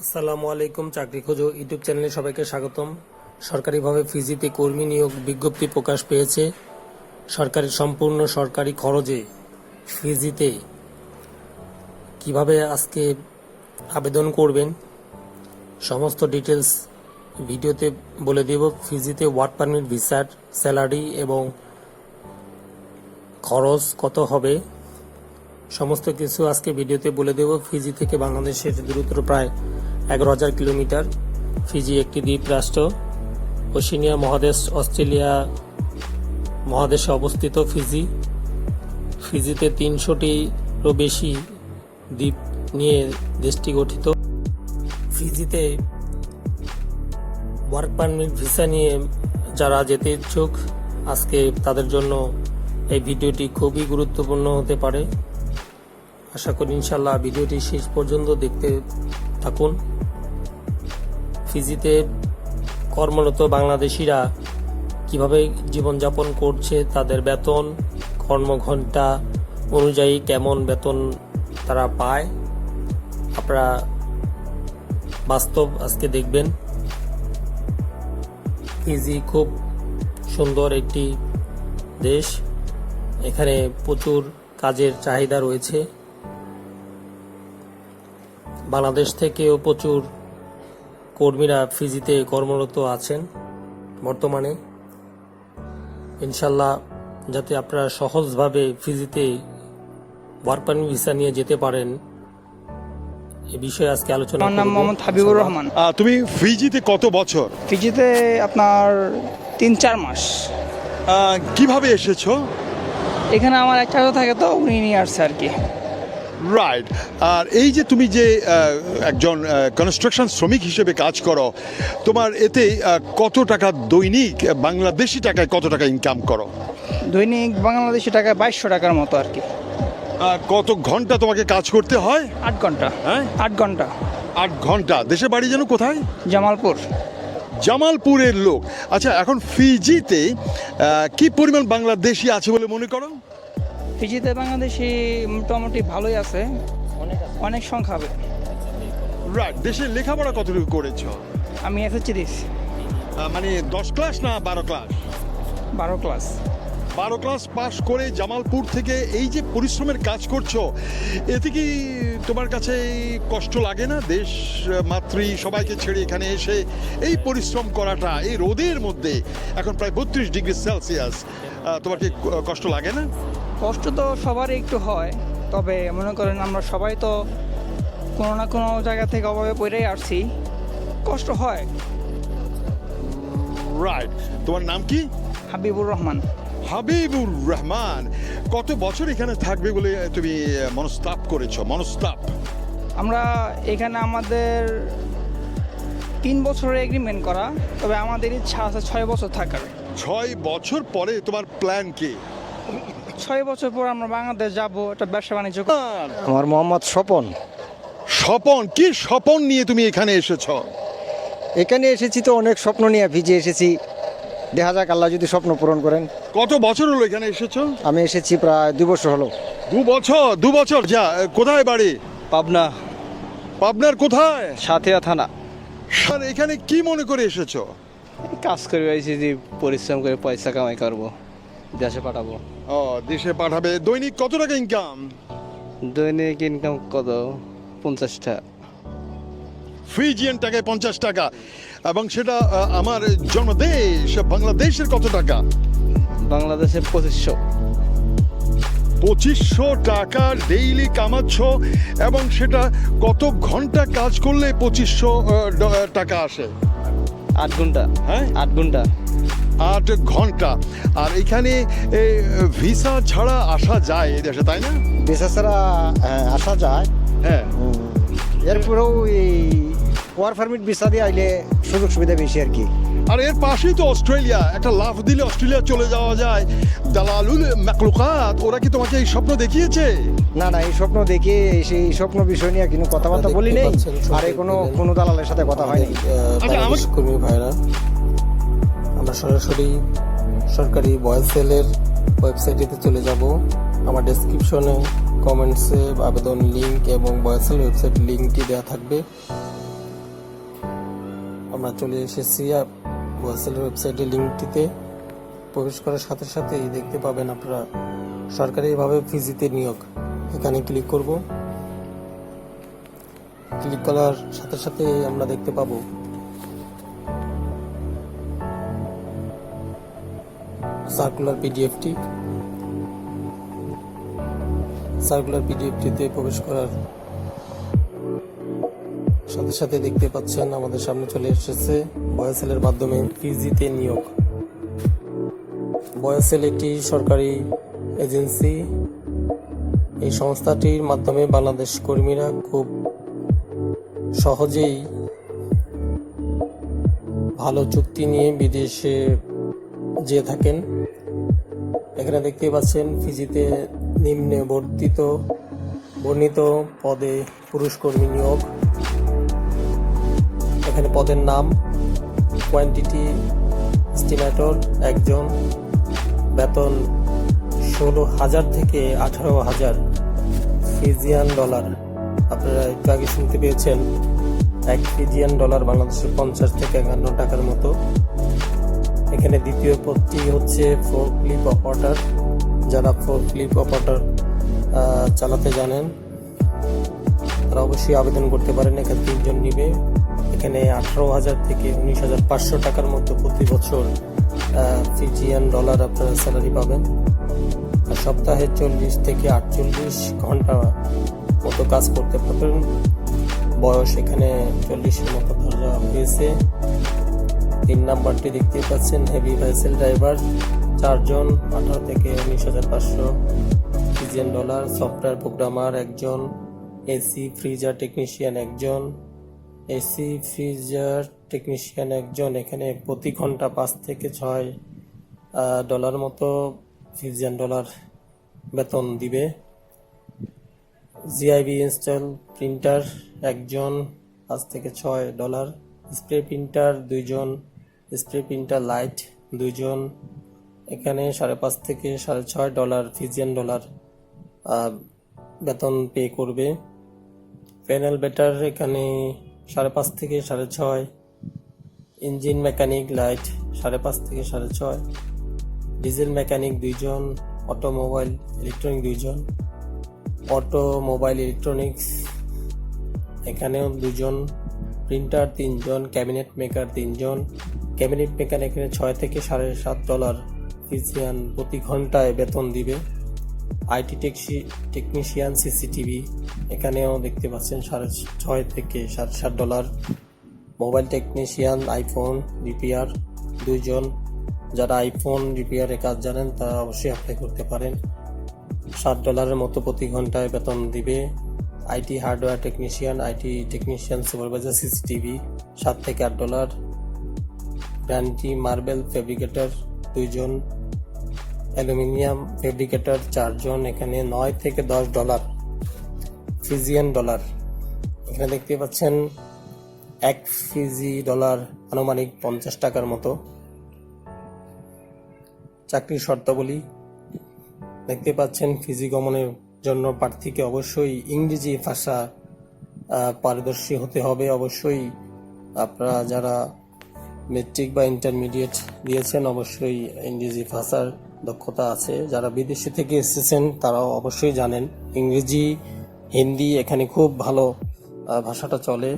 আসসালামু আলাইকুম, চাকরি খোঁজো ইউটিউব চ্যানেলে সবাইকে স্বাগতম। সরকারিভাবে ফিজিতে কর্মী নিয়োগ বিজ্ঞপ্তি প্রকাশ পেয়েছে। সরকারি, সম্পূর্ণ সরকারি খরচে ফিজিতে কীভাবে আজকে আবেদন করবেন, সমস্ত ডিটেলস ভিডিওতে বলে দেব। ফিজিতে ওয়ার্ক পারমিট ভিসার স্যালারি এবং খরচ কত হবে, সমস্ত কিছু আজকে ভিডিওতে বলে দেব। ফিজি থেকে বাংলাদেশের দূরত্ব প্রায় এগারো হাজার কিলোমিটার, ফিজি একটি দ্বীপ রাষ্ট্র। ওশিনিয়া মহাদেশ, অস্ট্রেলিয়া মহাদেশে অবস্থিত ফিজি। ফিজিতে তিনশোটিরও বেশি দ্বীপ নিয়ে দেশটি গঠিত। ফিজিতে ওয়ার্ক পারমিট ভিসা নিয়ে যারা যেতে ইচ্ছুক, আজকে তাদের জন্য এই ভিডিওটি খুবই গুরুত্বপূর্ণ হতে পারে। আশা করি ইনশাল্লাহ ভিডিওটি শেষ পর্যন্ত দেখতে থাকুন। ফিজিতে কর্মরত বাংলাদেশিরা কীভাবে জীবনযাপন করছে, তাদের বেতন, কর্মঘণ্টা অনুযায়ী কেমন বেতন তারা পায়, আপনারা বাস্তব আজকে দেখবেন। ফিজি খুব সুন্দর একটি দেশ, এখানে প্রচুর কাজের চাহিদা রয়েছে। বাংলাদেশ থেকেও প্রচুর কর্মীরা ফিজিতে কর্মরত আছেন বর্তমানে। ইনশাল্লাহ যাতে আপনারা সহজভাবে ফিজিতে ওয়ার্ক পারমিট ভিসা নিয়ে যেতে পারেন এ বিষয়ে আজকে আলোচনা আমার নাম। মোহাম্মদ হাবিবুর রহমান। তুমি ফিজিতে কত বছর? ফিজিতে আপনার তিন চার মাস। কীভাবে এসেছ? এখানে আমার একটা চাচা থাকে তো উনি নিয়ে আসছে আর কি। রাইট আর এই যে তুমি যে একজন কনস্ট্রাকশন শ্রমিক হিসেবে কাজ করো তোমার এতে কত টাকা দৈনিক বাংলাদেশি টাকায় কত টাকা ইনকাম করো? দৈনিক বাংলাদেশি টাকায় বাইশশো টাকার মতো আর কি। কত ঘণ্টা তোমাকে কাজ করতে হয়? আট ঘণ্টা। হ্যাঁ? আট ঘণ্টা। আট ঘণ্টা। দেশের বাড়ি যেন কোথায়? জামালপুর। জামালপুরের লোক। আচ্ছা এখন ফিজিতে কি পরিমাণ বাংলাদেশি আছে বলে মনে করো? ফিজিতে বাংলাদেশি মোটামুটি ভালোই আছে। অনেক সংখ্যা হবে। রাইট দেশের লেখাপড়া কতটুকু করেছ? আমি এসেছি দিস মানে দশ ক্লাস না বারো ক্লাস? বারো ক্লাস। বারো ক্লাস পাশ করে জামালপুর থেকে এই যে পরিশ্রমের কাজ করছ এতে কি তোমার কাছে কষ্ট লাগে না? দেশ মাতৃ সবাইকে ছেড়ে এখানে এসে এই পরিশ্রম করাটা এই রোদের মধ্যে এখন প্রায় বত্রিশ ডিগ্রি সেলসিয়াস। তোমার কি কষ্ট লাগে না? কষ্ট তো সবারই একটু হয় তবে মনে করেন আমরা সবাই তো কোনো না কোনো জায়গা থেকে অভাবে পড়েই আসছি। কষ্ট হয়। রাইট তোমার নাম কি? হাবিবুর রহমান। হাবিবুর রহমান। কত বছর এখানে থাকবে বলে তুমি মনস্তাপ করেছ? মনস্তাপ। আমরা এখানে আমাদের তিন বছরের এগ্রিমেন্ট করা তবে আমাদের ইচ্ছা আছে ছয় বছর থাকার। ছয় বছর পরে তোমার প্ল্যান কি? ছয় বছর পর আমরা বাংলাদেশ যাব একটা ব্যবসা বাণিজ্য। আমার মোহাম্মদ স্বপন। স্বপন? কি স্বপন নিয়ে তুমি এখানে এসেছ? এখানে এসেছি তো অনেক স্বপ্ন নিয়ে ভিজে এসেছি। দেখা যাক আল্লাহ যদি স্বপ্ন পূরণ করেন। কত বছর হলো এখানে এসেছ? আমি এসেছি প্রায় দু বছর হলো। দু বছর দু বছর যা কোথায় বাড়ি? পাবনা। পাবনার কোথায়? সাথিয়া থানা। আর এখানে কি মনে করে এসেছ? কাজ করে আইছি যে পরিশ্রম করে পয়সা কামাই করব দেশে পাঠাবো। ও দেশে পাঠাবে। দৈনিক কত টাকা ইনকাম দৈনিক ইনকাম কত? পঞ্চাশটা ফিজিয়ান টাকায় পঞ্চাশ টাকা। এবং সেটা আমার জন্মদেশ বাংলাদেশের কত টাকা? বাংলাদেশে পঁচিশশো। পঁচিশশো টাকা ডেইলি কামাচ্ছ এবং সেটা কত ঘণ্টা কাজ করলে পঁচিশশো টাকা আসে? আট ঘণ্টা। হ্যাঁ? আট ঘণ্টা। আট ঘণ্টা। আর এখানে এ, ভিসা ছাড়া আসা যায় এই দেশে তাই না? দেশে ছাড়া আসা যায়। হ্যাঁ। এরপরেও এই ওয়ার পারমিট ভিসা দিয়ে আইলে সুযোগ সুবিধা বেশি আর কি। আর এর পাশেই তো অস্ট্রেলিয়া। একটা লাফ দিলে অস্ট্রেলিয়া চলে যাওয়া যায়। দালালুল মাকলুকাত ওরা কি তোমাকে এই স্বপ্ন দেখিয়েছে? না না এই স্বপ্ন দেখে সেই স্বপ্ন বিষয় নিয়ে কিন্তু কথাবার্তা বলি নেই আর এই কোনো কোনো দালালের সাথে কথা হয়নি। আচ্ছা, কর্মী ভাইরা আমরা সরাসরি সরকারি ভয়েস সেলের ওয়েবসাইটেতে চলে যাব। আমার ডেসক্রিপশনে কমেন্টসে আবেদন লিঙ্ক এবং ভয়েস সেল ওয়েবসাইট লিঙ্কটি দেওয়া থাকবে। আমরা চলে এসেছি ওয়াসেলের ওয়েবসাইটের লিঙ্কটিতে প্রবেশ করার সাথে সাথেই দেখতে পাবেন আপনারা সরকারিভাবে ফিজিতে নিয়োগ। এখানে ক্লিক করব। ক্লিক করার সাথে সাথে আমরা দেখতে পাবো। সার্কুলার পিডিএফটি সার্কুলার পিডিএফটিতে প্রবেশ করার সাথে সাথে দেখতে পাচ্ছেন আমাদের সামনে চলে এসেছে বয়াসেলের মাধ্যমে পিজিতে নিয়োগ। বয়াসেল একটি সরকারি এজেন্সি এই সংস্থাটির মাধ্যমে বাংলাদেশ কর্মীরা খুব সহজেই ভালো চুক্তি নিয়ে বিদেশে যেয়ে থাকেন। এখানে দেখতে পাচ্ছেন, ফিজিতে নিম্নে বর্ধিত, বর্ণিত পদে পুরুষ কর্মী নিয়োগ। এখানে পদের নাম কোয়ান্টিটি স্টিমেটর একজন, বেতন ষোলো হাজার থেকে আঠারো হাজার ফিজিয়ান ডলার। আপনারা একটু আগে শুনতে পেয়েছেন, এক ফিজিয়ান ডলার বাংলাদেশের পঞ্চাশ থেকে একান্ন টাকার মতো। এখানে দ্বিতীয় পদটি হচ্ছে ফোর ক্লিপ অপারেটর। যারা ফোর ক্লিপ অপারেটর চালাতে জানেন, তারা অবশ্যই আবেদন করতে পারেন। এখানে তিনজন নিবে। এখানে আঠারো হাজার থেকে উনিশ হাজার পাঁচশো টাকার মতো প্রতি বছর ফিজিয়ান ডলার আপনারা স্যালারি পাবেন। সপ্তাহে চল্লিশ থেকে আটচল্লিশ ঘণ্টা মতো কাজ করতে পারবেন। বয়স এখানে চল্লিশের মতো ধরা হয়েছে। তিন নাম্বারটি দেখতে পাচ্ছেন হেভি ভেসেল ড্রাইভার চারজন, আঠারো থেকে উনিশ হাজার পাঁচশো ফিজিয়ান ডলার সফটওয়্যার প্রোগ্রামার একজন এসি ফ্রিজার টেকনিশিয়ান একজন এসি ফ্রিজার টেকনিশিয়ান একজন, এখানে প্রতি ঘণ্টা পাঁচ থেকে ছয় ডলার মতো ফিজিয়ান ডলার বেতন দিবে। জিআইবি ইনস্টল প্রিন্টার একজন, পাঁচ থেকে ছয় ডলার স্প্রে প্রিন্টার দুইজন স্প্রে প্রিন্টার লাইট দুইজন। এখানে সাড়ে পাঁচ থেকে সাড়ে ছয় ডলার ফিজিয়ান ডলার বেতন পে করবে। প্যানেল বেটার এখানে সাড়ে পাঁচ থেকে সাড়ে ছয়। ইঞ্জিন মেকানিক লাইট সাড়ে পাঁচ থেকে সাড়ে ছয়। ডিজেল মেকানিক দুইজন অটোমোবাইল ইলেকট্রনিক দুইজন, অটোমোবাইল ইলেকট্রনিক্স, এখানেও দুজন, প্রিন্টার তিনজন, ক্যাবিনেট মেকার তিনজন। ক্যাবিনেট মেকার এখানে ছয় থেকে সাড়ে সাত ডলার ফিজিয়ান প্রতি ঘন্টায় বেতন দিবে। আইটি টেকসি, টেকনিশিয়ান সিসিটিভি, এখানেও দেখতে পাচ্ছেন সাড়ে ছয় থেকে সাড়ে সাত dollar. Mobile technician, iPhone repair দুইজন। যারা আইফোন রিপেয়ারে কাজ জানেন, তারা অবশ্যই অ্যাপ্লাই করতে পারেন। ষাট ডলারের মতো প্রতি ঘন্টায় বেতন দিবে। IT hardware technician IT technician supervisor CCTV সাত থেকে আট ডলার। গ্রান্টি মার্বেল ফেব্রিকেটর দুইজন। অ্যালুমিনিয়াম ফেব্রিকেটর চারজন। এখানে নয় থেকে দশ ডলার। ফিজিয়ান ডলার এখানে দেখতে পাচ্ছেন, এক ফিজি ডলার আনুমানিক পঞ্চাশ টাকার মতো। চাকরির শর্তাবলী। দেখতে পাচ্ছেন ফিজি গমনের জন্য প্রার্থীকে অবশ্যই ইংরেজি ভাষা পারদর্শী হতে হবে। অবশ্যই আপনারা যারা মেট্রিক বা ইন্টারমিডিয়েট দিয়েছেন, অবশ্যই ইংরেজি ভাষার দক্ষতা আছে। যারা বিদেশে থেকে এসেছেন, তারাও অবশ্যই জানেন ইংরেজি, হিন্দি, এখানে খুব ভালো ভাষাটা চলে।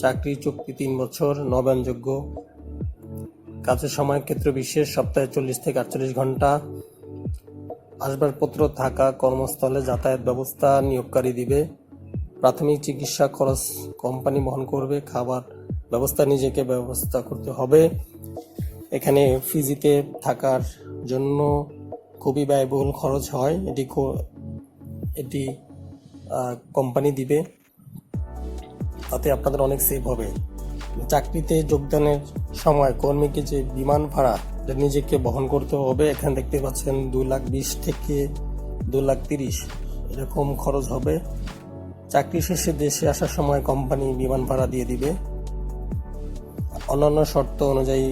চাকরি চুক্তি তিন বছর, নবায়নযোগ্য। কাজের সময় ক্ষেত্র বিশেষ সপ্তাহে চল্লিশ থেকে আটচল্লিশ ঘণ্টা আসবাবপত্র থাকা কর্মস্থলে যাতায়াত ব্যবস্থা নিয়োগকারী দিবে। প্রাথমিক চিকিৎসা খরচ কোম্পানি বহন করবে, খাবার ব্যবস্থা নিজেকে ব্যবস্থা করতে হবে। এখানে ফিজিতে থাকার জন্য খুবই ব্যয়বহুল খরচ হয়। এটি এটি কোম্পানি দিবে। তাতে আপনাদের অনেক সেভ হবে। চাকরিতে যোগদানের সময় কর্মীকে যে বিমান ভাড়া নিজেকে বহন করতে হবে, এখানে দেখতে পাচ্ছেন দুই লাখ বিশ থেকে দু লাখ তিরিশ এরকম খরচ হবে। চাকরি শেষে দেশে আসার সময় কোম্পানি বিমান ভাড়া দিয়ে দিবে। অন্যান্য শর্ত অনুযায়ী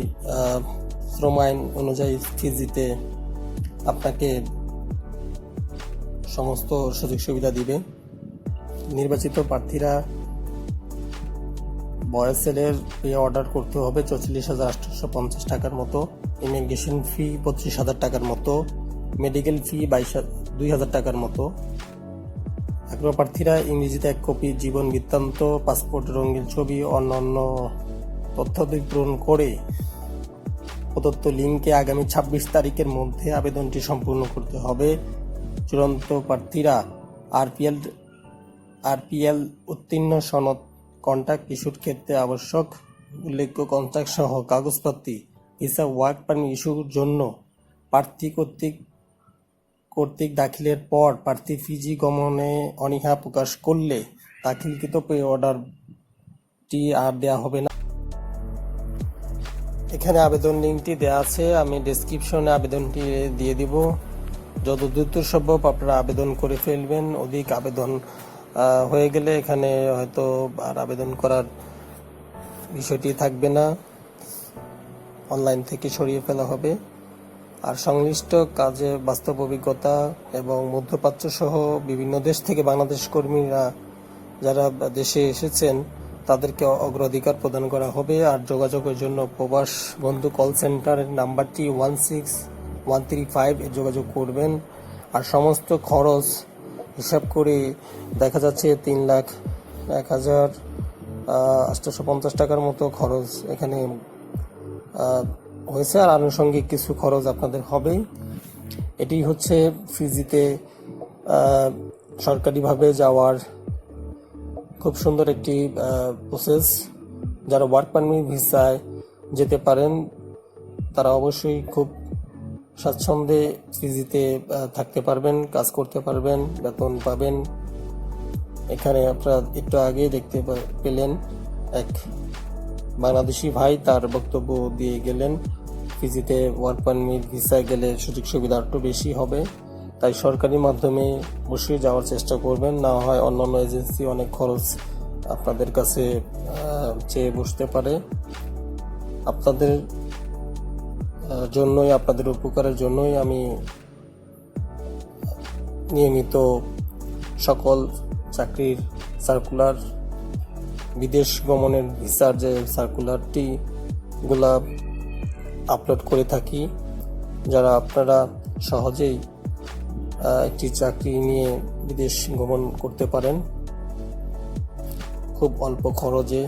শ্রম আইন অনুযায়ী ফিজিতে আপনাকে সমস্ত সুযোগ সুবিধা দিবে। নির্বাচিত প্রার্থীরা বয়সেলের পে অর্ডার করতে হবে চৌচল্লিশ হাজার আটশোশো পঞ্চাশ টাকার মতো, ইমিগ্রেশন ফি পঁচিশ হাজার টাকার মতো, মেডিকেল ফি বাইশ দুই হাজার টাকার মতো। আগ্রহ প্রার্থীরা ইংরেজিতে এক কপি জীবন বৃত্তান্ত, পাসপোর্ট, রঙিন ছবি, অন্যান্য তথ্যাদি পূরণ করে প্রদত্ত লিঙ্কে আগামী ছাব্বিশ তারিখের মধ্যে আবেদনটি সম্পূর্ণ করতে হবে। চূড়ান্ত প্রার্থীরা আরপিএল আরপিএল উত্তীর্ণ সনদ কন্ট্যাক্ট ইস্যুর ক্ষেত্রে আবশ্যক উল্লেখ্য কন্ট্যাক্ট সহ কাগজপত্র ভিসা ওয়ার্ক পারমিট ইস্যুর জন্য প্রার্থী কর্তৃক কর্তৃক দাখিলের পর প্রার্থী ফিজি গমনে অনীহা প্রকাশ করলে দাখিলকৃত পে অর্ডারটি আর দেওয়া হবে না। এখানে আবেদন লিঙ্কটি দেওয়া আছে, আমি ডেসক্রিপশনে আবেদনটি দিয়ে দিব। যত দ্রুত সম্ভব আপনারা আবেদন করে ফেলবেন, অধিক আবেদন হয়ে গেলে এখানে হয়তো আর আবেদন করার বিষয়টি থাকবে না। অনলাইন থেকে সরিয়ে ফেলা হবে। আর সংশ্লিষ্ট কাজে বাস্তব অভিজ্ঞতা এবং মধ্যপ্রাচ্য সহ বিভিন্ন দেশ থেকে বাংলাদেশ কর্মীরা যারা দেশে এসেছেন, তাদেরকে অগ্রাধিকার প্রদান করা হবে। আর যোগাযোগের জন্য প্রবাস বন্ধু কল সেন্টারের নাম্বারটি one six one three five যোগাযোগ করবেন। আর সমস্ত খরচ হিসাব করে দেখা যাচ্ছে তিন লাখ এক হাজার আটশোশো পঞ্চাশ টাকার মতো খরচ এখানে হয়েছে। আর আনুষঙ্গিক কিছু খরচ আপনাদের হবেই এটি হচ্ছে ফিজিতে সরকারিভাবে যাওয়ার খুব সুন্দর একটি প্রসেস যারা ওয়ার্ক পারমিট ভিসায় যেতে পারেন, তারা অবশ্যই খুব স্বাচ্ছন্দ্যে ফিজিতে থাকতে পারবেন, কাজ করতে পারবেন, বেতন পাবেন। এখানে আপনারা একটু আগেই দেখতে পেলেন এক বাংলাদেশি ভাই, তার বক্তব্য দিয়ে গেলেন। ফিজিতে ওয়ার্ক পারমিট, ভিসায় গেলে সুযোগ সুবিধা একটু বেশি হবে। তাই সরকারি মাধ্যমে অবশ্যই যাওয়ার চেষ্টা করবেন। না হয় অন্যান্য এজেন্সি অনেক খরচ আপনাদের কাছে চেয়ে বসতে পারে। আপনাদের জন্যই, আপনাদের উপকারের জন্যই আমি নিয়মিত সকল চাকরির সার্কুলার বিদেশ গমনের ভিসার যে সার্কুলারটি গুলা আপলোড করে থাকি, যারা আপনারা সহজেই একটি চাকরি নিয়ে বিদেশ গমন করতে পারেন। খুব অল্প খরচে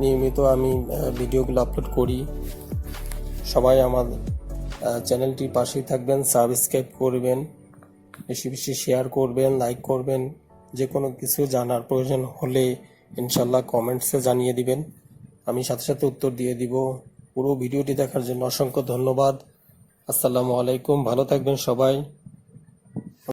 নিয়মিত আমি ভিডিওগুলো আপলোড করি। সবাই আমার চ্যানেলটির পাশেই থাকবেন সাবস্ক্রাইব করবেন, বেশি বেশি শেয়ার করবেন লাইক করবেন যে কোনো কিছু জানার প্রয়োজন হলে ইনশাল্লাহ কমেন্টসে জানিয়ে দিবেন। আমি সাথে সাথে উত্তর দিয়ে দিব। পুরো ভিডিওটি দেখার জন্য অসংখ্য ধন্যবাদ। আসসালামু আলাইকুম। ভালো থাকবেন সবাই।